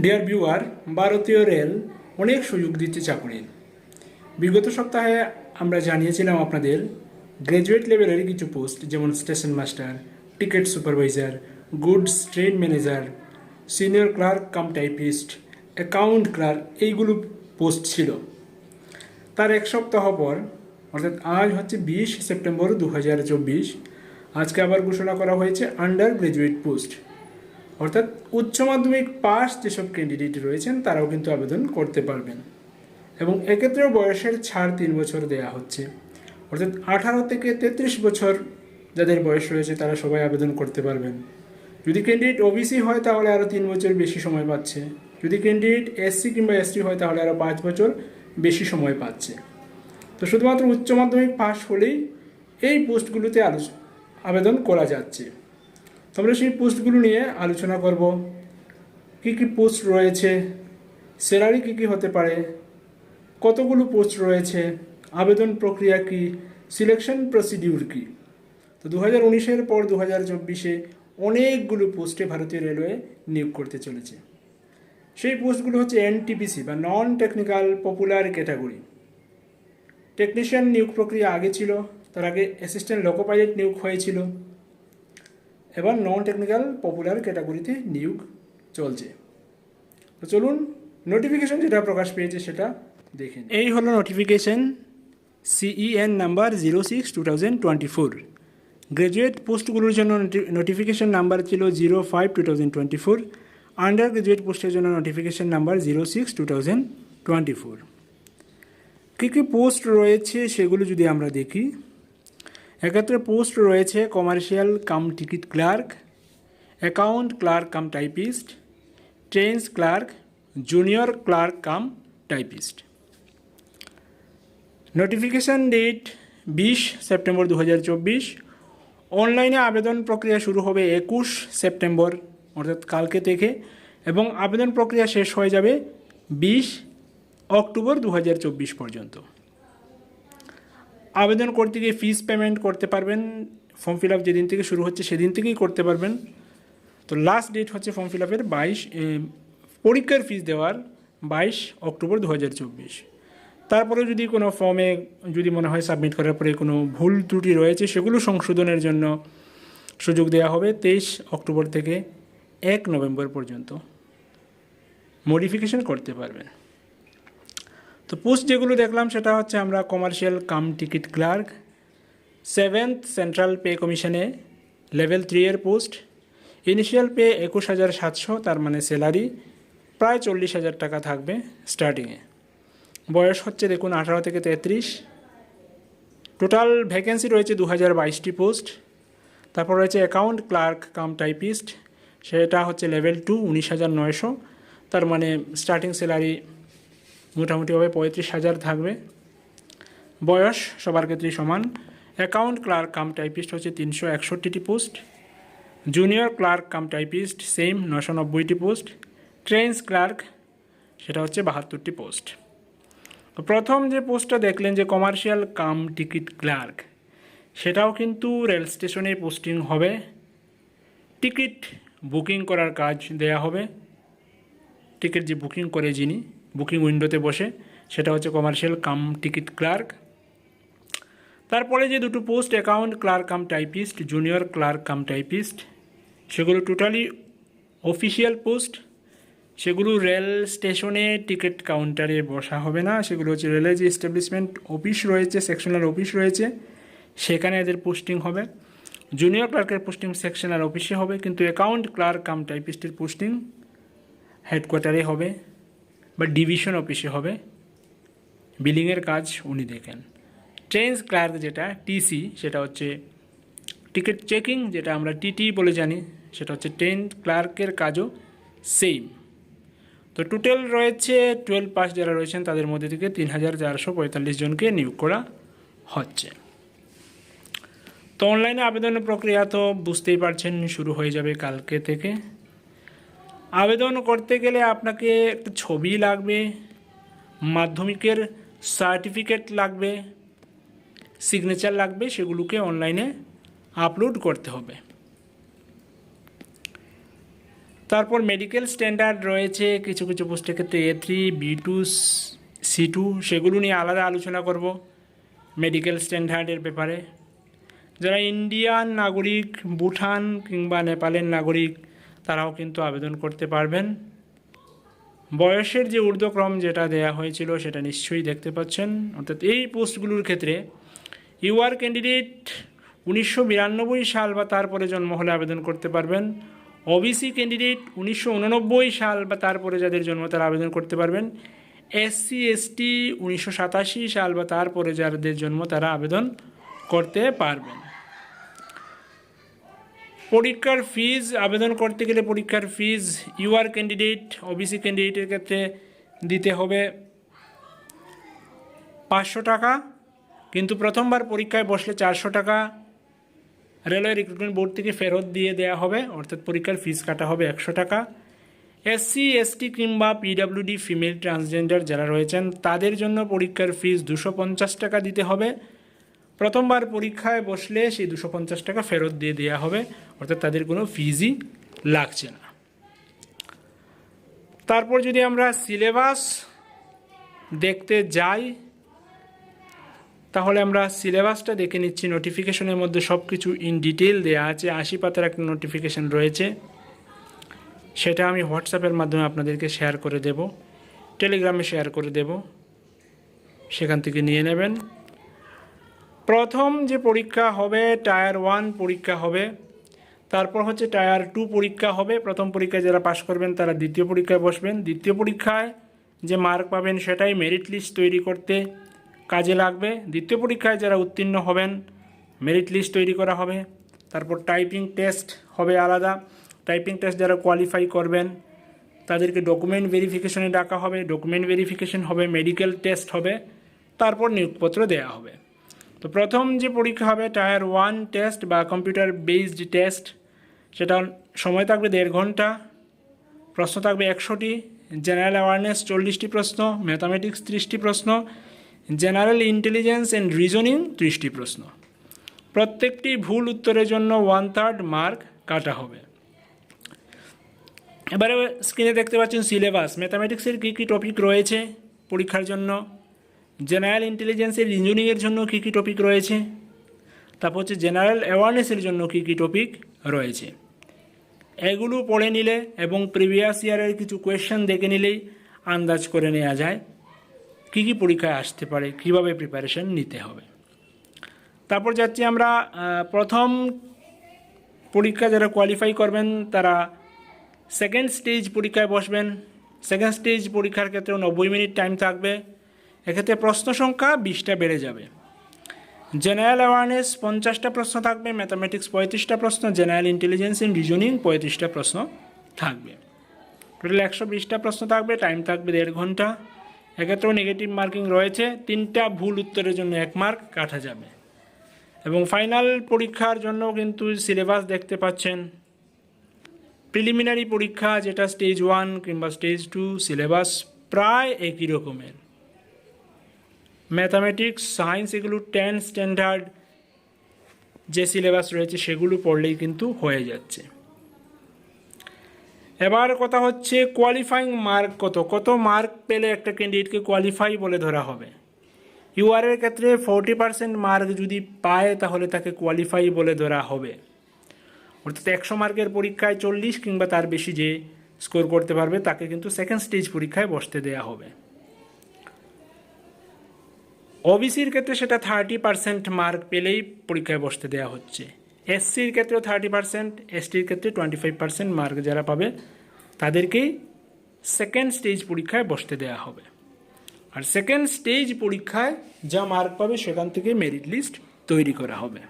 Dear viewer ভারতীয় rail অনেক সুযোগ দিচ্ছে চাকরির। বিগত সপ্তাহে আমরা জানিয়েছিলাম আপনাদের গ্র্যাজুয়েট লেভেলের কিছু পোস্ট যেমন station master ticket supervisor goods train manager senior clerk cum typist account clerk এইগুলো পোস্ট ছিল। তার এক সপ্তাহ পর, অর্থাৎ আজ হচ্ছে বিশ সেপ্টেম্বর দু হাজার চব্বিশ, আজকে আবার ঘোষণা করা হয়েছে আন্ডার গ্র্যাজুয়েট পোস্ট অর্থাৎ উচ্চ মাধ্যমিক পাস যেসব ক্যান্ডিডেট রয়েছেন, তারাও কিন্তু আবেদন করতে পারবেন। এবং এক্ষেত্রেও বয়সের ছাড় তিন বছর দেয়া হচ্ছে। অর্থাৎ আঠারো থেকে তেত্রিশ বছর যাদের বয়স রয়েছে, তারা সবাই আবেদন করতে পারবেন। যদি ক্যান্ডিডেট ওবিসি হয়, তাহলে আরও তিন বছর বেশি সময় পাচ্ছে। যদি ক্যান্ডিডেট এসসি কিংবা এসটি হয়, তাহলে আরও পাঁচ বছর বেশি সময় পাচ্ছে। তো শুধুমাত্র উচ্চ মাধ্যমিক পাস হলেই এই পোস্টগুলোতে আলোচ, আবেদন করা যাচ্ছে। আমরা সেই পোস্টগুলো নিয়ে আলোচনা করব। কী কী পোস্ট রয়েছে? স্যালারি কী কী হতে পারে? কতগুলো পোস্ট রয়েছে? আবেদন প্রক্রিয়া কি? সিলেকশন প্রসিডিউর কি? তো দু হাজার উনিশের পর দু হাজার চব্বিশে অনেকগুলো পোস্টে ভারতীয় রেলওয়ে নিয়োগ করতে চলেছে। সেই পোস্টগুলো হচ্ছে এনটিপিসি বা non technical popular category technician নিয়োগ প্রক্রিয়া আগে ছিল, তার আগে অ্যাসিস্ট্যান্ট লোকো পাইলট নিয়োগ হয়েছিল। এবার নন টেকনিক্যাল পপুলার ক্যাটাগরিতে নিয়োগ চলছে। তো চলুন নোটিফিকেশন যেটা প্রকাশ পেয়েছে সেটা দেখেন এই হলো notification CEN number zero six two thousand twenty four graduate পোস্টগুলোর জন্য নোটিফিকেশন নাম্বার ছিল zero five two thousand twenty four under graduate পোস্টের জন্য notification number zero six two thousand twenty four কী কী পোস্ট রয়েছে সেগুলো যদি আমরা দেখি এক্ষেত্রে পোস্ট রয়েছে commercial cum ticket clerk, account clerk cum typist, trains clerk, junior clerk cum typist. Notification date বিশ সেপ্টেম্বর দু হাজার চব্বিশ। অনলাইনে আবেদন প্রক্রিয়া শুরু হবে একুশ সেপ্টেম্বর, অর্থাৎ কালকে থেকে, এবং আবেদন প্রক্রিয়া শেষ হয়ে যাবে বিশ অক্টোবর দু হাজার চব্বিশ পর্যন্ত। আবেদন করতে গিয়ে ফিস পেমেন্ট করতে পারবেন। ফর্ম ফিল আপ যেদিন থেকে শুরু হচ্ছে সেদিন থেকেই করতে পারবেন। তো লাস্ট ডেট হচ্ছে ফর্ম ফিল আপের বাইশ পরীক্ষার ফিস দেওয়ার বাইশ অক্টোবর দু হাজার চব্বিশ। তারপরে যদি কোনো ফর্মে যদি মনে হয় সাবমিট করার পরে কোনো ভুল ত্রুটি রয়েছে, সেগুলো সংশোধনের জন্য সুযোগ দেওয়া হবে তেইশ অক্টোবর থেকে এক নভেম্বর পর্যন্ত। মডিফিকেশন করতে পারবেন। তো পোস্ট যেগুলো দেখলাম, সেটা হচ্ছে আমরা commercial cum ticket clerk seventh central pay কমিশনে লেভেল থ্রি এর পোস্ট ইনিশিয়াল পে একুশ হাজার সাতশো, তার মানে স্যালারি প্রায় চল্লিশ হাজার টাকা থাকবে স্টার্টিংয়ে বয়স হচ্ছে দেখুন আঠারো থেকে তেত্রিশ। টোটাল ভ্যাকেন্সি রয়েছে দু হাজার বাইশটি পোস্ট তারপর রয়েছে অ্যাকাউন্ট ক্লার্ক কাম টাইপিস্ট সেটা হচ্ছে লেভেল টু উনিশ হাজার নয়শো, তার মানে স্টার্টিং স্যালারি মোটামুটিভাবে পঁয়ত্রিশ হাজার থাকবে। বয়স সবার ক্ষেত্রেই সমান। অ্যাকাউন্ট ক্লার্ক কাম টাইপিস্ট হচ্ছে তিনশো একষট্টিটি post. Junior clerk cum typist same নশো নব্বইটি পোস্ট। ট্রেন্স ক্লার্ক সেটা হচ্ছে বাহাত্তরটি পোস্ট। প্রথম যে পোস্টটা দেখলেন যে কমার্শিয়াল কাম টিকিট ক্লার্ক, সেটাও কিন্তু রেল স্টেশনে পোস্টিং হবে। টিকিট বুকিং করার কাজ দেয়া হবে। টিকিট যে বুকিং করে যিনি বুকিং উইন্ডোতে বসে, সেটা হচ্ছে কমার্শিয়াল কাম টিকিট ক্লার্ক তারপরে যে দুটো post account clerk cum typist junior clerk cum typist সেগুলো টোটালি অফিসিয়াল পোস্ট সেগুলো রেল স্টেশনে টিকিট কাউন্টারে বসা হবে না, সেগুলো হচ্ছে রেলের যে এস্টাবলিশমেন্ট অফিস রয়েছে সেকশনাল অফিস রয়েছে, সেখানে এদের পোস্টিং হবে। জুনিয়র ক্লার্কের পোস্টিং সেকশনাল অফিসে হবে, কিন্তু অ্যাকাউন্ট ক্লার্ক কাম টাইপিস্টের পোস্টিং হেডকোয়ার্টারে হবে। বা ডিভিশন অফিসে হবে। বিলিংয়ের কাজ উনি দেখেন। ট্রেন্স ক্লার্ক যেটা টিসি সেটা হচ্ছে টিকিট চেকিং যেটা আমরা টিটি বলে জানি, সেটা হচ্ছে ট্রেন ক্লার্কের কাজও সেম তো টোটাল রয়েছে টুয়েলভ পাস যারা রয়েছেন, তাদের মধ্যে থেকে তিন হাজার চারশো পঁয়তাল্লিশ জনকে নিয়োগ করা হচ্ছে। তো অনলাইনে আবেদনের প্রক্রিয়া তো বুঝতেই পারছেন, শুরু হয়ে যাবে কালকে থেকে। আবেদন করতে গেলে আপনাকে একটা ছবি লাগবে, মাধ্যমিকের সার্টিফিকেট লাগবে সিগনেচার লাগবে, সেগুলোকে অনলাইনে আপলোড করতে হবে। তারপর মেডিকেল স্ট্যান্ডার্ড রয়েছে, কিছু কিছু পোস্টের ক্ষেত্রে A three B two C two সেগুলো নিয়ে আলাদা আলোচনা করব মেডিকেল স্ট্যান্ডার্ডের ব্যাপারে। যারা ইন্ডিয়ান নাগরিক ভুটান কিংবা নেপালের নাগরিক তারাও কিন্তু আবেদন করতে পারবেন। বয়সের যে ঊর্ধ্বক্রম যেটা দেয়া হয়েছিল সেটা নিশ্চয়ই দেখতে পাচ্ছেন। অর্থাৎ এই পোস্টগুলোর ক্ষেত্রে ইউআর ক্যান্ডিডেট উনিশশো বিরানব্বই সাল বা তারপরে জন্ম হলে আবেদন করতে পারবেন। ওবিসি ক্যান্ডিডেট উনিশশো উননব্বই সাল বা তারপরে যাদের জন্ম তারা আবেদন করতে পারবেন। এসসি, এসটি উনিশশো সাতাশি সাল বা তারপরে যাদের জন্ম তারা আবেদন করতে পারবেন। পরীক্ষার ফিজ আবেদন করতে গেলে পরীক্ষার ফিজ ইউআর ক্যান্ডিডেট ওবিসি ক্যান্ডিডেটের ক্ষেত্রে দিতে হবে পাঁচশো টাকা। কিন্তু প্রথমবার পরীক্ষায় বসলে চারশো টাকা। রেলওয়ে রিক্রুটমেন্ট বোর্ড থেকে ফেরত দিয়ে দেওয়া হবে, অর্থাৎ পরীক্ষার ফিজ কাটা হবে একশো টাকা। এসসি এসটি কিংবা পিডাব্লিউডি ফিমেল ট্রান্সজেন্ডার যারা রয়েছেন, তাদের জন্য পরীক্ষার ফিজ দুশো পঞ্চাশ টাকা দিতে হবে। প্রথমবার পরীক্ষায় বসলে সেই দুশো পঞ্চাশ টাকা ফেরত দিয়ে দেওয়া হবে। অর্থাৎ তাদের কোনো ফিজই লাগছে না। তারপর যদি আমরা সিলেবাস দেখতে যাই, তাহলে আমরা সিলেবাসটা দেখে নিচ্ছি। নোটিফিকেশনের মধ্যে সব কিছু ইন ডিটেল দেওয়া আছে। আশি পাতার একটা নোটিফিকেশন রয়েছে। সেটা আমি হোয়াটসঅ্যাপের মাধ্যমে আপনাদেরকে শেয়ার করে দেব। টেলিগ্রামে শেয়ার করে দেব। সেখান থেকে নিয়ে নেবেন। প্রথম যে পরীক্ষা হবে, টায়ার ওয়ান পরীক্ষা হবে, তারপর হচ্ছে টায়ার টু পরীক্ষা হবে। প্রথম পরীক্ষায় যারা পাশ করবেন, তারা দ্বিতীয় পরীক্ষায় বসবেন। দ্বিতীয় পরীক্ষায় যে মার্ক পাবেন, সেটাই মেরিট লিস্ট তৈরি করতে কাজে লাগবে। দ্বিতীয় পরীক্ষায় যারা উত্তীর্ণ হবেন, মেরিট লিস্ট তৈরি করা হবে। তারপর টাইপিং টেস্ট হবে আলাদা। টাইপিং টেস্ট যারা কোয়ালিফাই করবেন, তাদেরকে ডকুমেন্ট ভেরিফিকেশনে ডাকা হবে। ডকুমেন্ট ভেরিফিকেশন হবে মেডিকেল টেস্ট হবে। তারপর নিয়োগপত্র দেওয়া হবে। তো প্রথম যে পরীক্ষা হবে, টায়ার ওয়ান টেস্ট বা কম্পিউটার বেসড টেস্ট, সেটা সময় থাকবে দেড় ঘণ্টা, প্রশ্ন থাকবে একশোটি, জেনারেল অ্যাওয়ারনেস চল্লিশটি প্রশ্ন ম্যাথামেটিক্স ত্রিশটি প্রশ্ন, জেনারেল ইন্টেলিজেন্স অ্যান্ড রিজনিং ত্রিশটি প্রশ্ন। প্রত্যেকটি ভুল উত্তরের জন্য ওয়ান থার্ড মার্ক কাটা হবে। এবারে স্ক্রিনে দেখতে পাচ্ছেন সিলেবাস ম্যাথামেটিক্সের কী কী টপিক রয়েছে পরীক্ষার জন্য? জেনারেল ইন্টেলিজেন্সের রিজনিংয়ের জন্য কী কী টপিক রয়েছে? তারপর হচ্ছে জেনারেল অ্যাওয়ারনেসের জন্য কী কী টপিক রয়েছে? এগুলো পড়ে নিলে এবং প্রিভিয়াস ইয়ারের কিছু কোয়েশ্চেন দেখে নিলেই আন্দাজ করে নেওয়া যায় কী কী পরীক্ষায় আসতে পারে, কীভাবে প্রিপারেশন নিতে হবে। তারপর যাচ্ছি আমরা প্রথম পরীক্ষা যারা কোয়ালিফাই করবেন তারা সেকেন্ড স্টেজ পরীক্ষায় বসবেন। সেকেন্ড স্টেজ পরীক্ষার ক্ষেত্রেও নব্বই মিনিট টাইম থাকবে। এক্ষেত্রে প্রশ্ন সংখ্যা বিশটা বেড়ে যাবে। জেনারেল অ্যাওয়ারনেস পঞ্চাশটা প্রশ্ন থাকবে ম্যাথামেটিক্স পঁয়ত্রিশটা প্রশ্ন জেনারেল ইন্টেলিজেন্স ইন রিজনিং পঁয়ত্রিশটা প্রশ্ন থাকবে। টোটাল একশো বিশটা প্রশ্ন থাকবে টাইম থাকবে দেড় ঘণ্টা। এক্ষেত্রেও নেগেটিভ মার্কিং রয়েছে, তিনটা ভুল উত্তরের জন্য এক মার্ক কাটা যাবে। এবং ফাইনাল পরীক্ষার জন্য কিন্তু সিলেবাস দেখতে পাচ্ছেন। প্রিলিমিনারি পরীক্ষা, যেটা স্টেজ ওয়ান কিংবা স্টেজ টু সিলেবাস প্রায় একই রকমের। ম্যাথামেটিক্স সায়েন্স এগুলো টেন স্ট্যান্ডার্ড যে সিলেবাস রয়েছে সেগুলো পড়লেই কিন্তু হয়ে যাচ্ছে। এবার কথা হচ্ছে কোয়ালিফাইং মার্ক কত? কত মার্ক পেলে একটা ক্যান্ডিডেটকে কোয়ালিফাই বলে ধরা হবে? ইউআরের ক্ষেত্রে ফোরটি পার্সেন্ট মার্ক যদি পায় তাহলে তাকে কোয়ালিফাই বলে ধরা হবে। অর্থাৎ একশো মার্কের পরীক্ষায় চল্লিশ কিংবা তার বেশি যে স্কোর করতে পারবে তাকে কিন্তু সেকেন্ড স্টেজ পরীক্ষায় বসতে দেওয়া হবে। ওবিসির ক্ষেত্রে সেটা থার্টি পার্সেন্ট মার্ক পেলেই পরীক্ষায় বসতে দেওয়া হচ্ছে। এসসির ক্ষেত্রেও থার্টি পার্সেন্ট এসটির ক্ষেত্রে টোয়েন্টি ফাইভ পার্সেন্ট মার্ক যারা পাবে, তাদেরকেই সেকেন্ড স্টেজ পরীক্ষায় বসতে দেওয়া হবে। আর সেকেন্ড স্টেজ পরীক্ষায় যা মার্ক পাবে, সেখান থেকে মেরিট লিস্ট তৈরি করা হবে।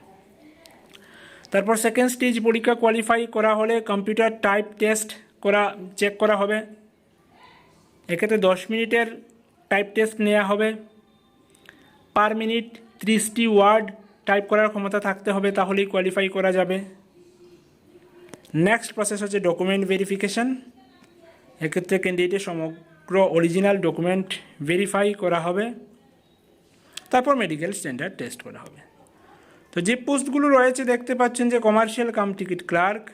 তারপর সেকেন্ড স্টেজ পরীক্ষা কোয়ালিফাই করা হলে কম্পিউটার টাইপ টেস্ট করা চেক করা হবে। এক্ষেত্রে দশ মিনিটের টাইপ টেস্ট নেওয়া হবে। পার মিনিট ত্রিশটি ওয়ার্ড টাইপ করার ক্ষমতা থাকতে হবে, তাহলেই কোয়ালিফাই করা যাবে। নেক্সট প্রসেস হচ্ছে ডকুমেন্ট ভেরিফিকেশন এক্ষেত্রে ক্যান্ডিডেটের সমগ্র অরিজিনাল ডকুমেন্ট ভেরিফাই করা হবে। তারপর মেডিকেল স্ট্যান্ডার্ড টেস্ট করা হবে। তো যে পোস্টগুলো রয়েছে, দেখতে পাচ্ছেন যে কমার্শিয়াল কাম টিকিট ক্লার্ক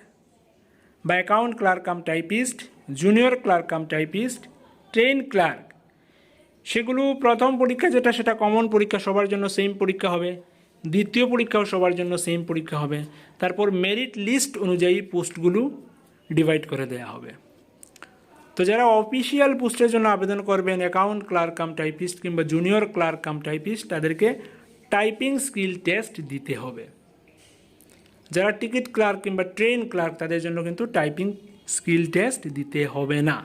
বা account clerk cum typist junior clerk cum typist train clerk সেগুলো প্রথম পরীক্ষা যেটা, সেটা কমন পরীক্ষা, সবার জন্য সেম পরীক্ষা হবে। দ্বিতীয় পরীক্ষাও সবার জন্য সেম পরীক্ষা হবে। তারপর মেরিট লিস্ট অনুযায়ী পোস্টগুলো ডিভাইড করে দেওয়া হবে। তো যারা অফিসিয়াল পোস্টের জন্য আবেদন করবেন অ্যাকাউন্ট ক্লার্ক কাম টাইপিস্ট কিংবা জুনিয়র ক্লার্ক কাম টাইপিস্ট তাদেরকে টাইপিং স্কিল টেস্ট দিতে হবে। যারা টিকিট ক্লার্ক কিংবা ট্রেন ক্লার্ক তাদের জন্য কিন্তু টাইপিং স্কিল টেস্ট দিতে হবে না।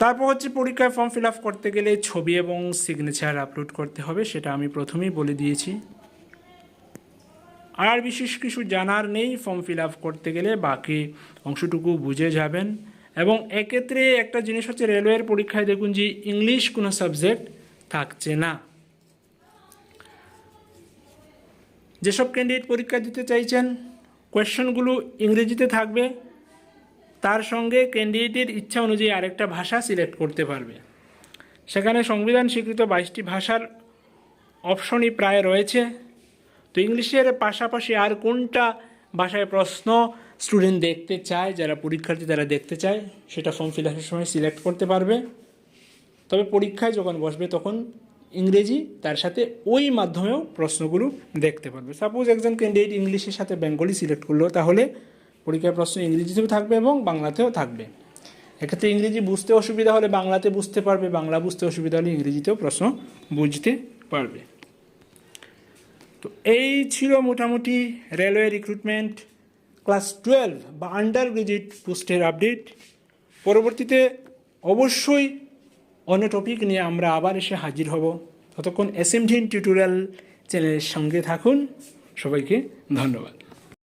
তারপর হচ্ছে পরীক্ষায় ফর্ম ফিল আপ করতে গেলে ছবি এবং সিগনেচার আপলোড করতে হবে, সেটা আমি প্রথমেই বলে দিয়েছি। আর বিশেষ কিছু জানার নেই ফর্ম ফিল আপ করতে গেলে বাকি অংশটুকু বুঝে যাবেন। এবং এক্ষেত্রে একটা জিনিস হচ্ছে, রেলওয়ের পরীক্ষায় দেখুন যে ইংলিশ কোনো সাবজেক্ট থাকছে না। যেসব ক্যান্ডিডেট পরীক্ষা দিতে চাইছেন কোয়েশ্চনগুলো ইংরেজিতে থাকবে তার সঙ্গে ক্যান্ডিডেটের ইচ্ছা অনুযায়ী আরেকটা ভাষা সিলেক্ট করতে পারবে। সেখানে সংবিধান স্বীকৃত বাইশটি ভাষার অপশনই প্রায় রয়েছে। তো ইংলিশের পাশাপাশি আর কোনটা ভাষায় প্রশ্ন স্টুডেন্ট দেখতে চায়, যারা পরীক্ষার্থী তারা দেখতে চায়, সেটা ফর্ম ফিল আপের সময় সিলেক্ট করতে পারবে। তবে পরীক্ষায় যখন বসবে তখন ইংরেজি তার সাথে ওই মাধ্যমেও প্রশ্নগুলো দেখতে পারবে। সাপোজ একজন ক্যান্ডিডেট ইংলিশের সাথে বেঙ্গলি সিলেক্ট করল, তাহলে পরীক্ষার প্রশ্ন ইংরেজিতেও থাকবে এবং বাংলাতেও থাকবে। এক্ষেত্রে ইংরেজি বুঝতে অসুবিধা হলে বাংলাতে বুঝতে পারবে, বাংলা বুঝতে অসুবিধা হলে ইংরেজিতেও প্রশ্ন বুঝতে পারবে। তো এই ছিল মোটামুটি রেলওয়ে রিক্রুটমেন্ট ক্লাস টুয়েলভ বা আন্ডার গ্রাজুয়েট পোস্টের আপডেট। পরবর্তীতে অবশ্যই অন্য টপিক নিয়ে আমরা আবার এসে হাজির হব। ততক্ষণ এস এম টিউটোরিয়াল চ্যানেলের সঙ্গে থাকুন। সবাইকে ধন্যবাদ।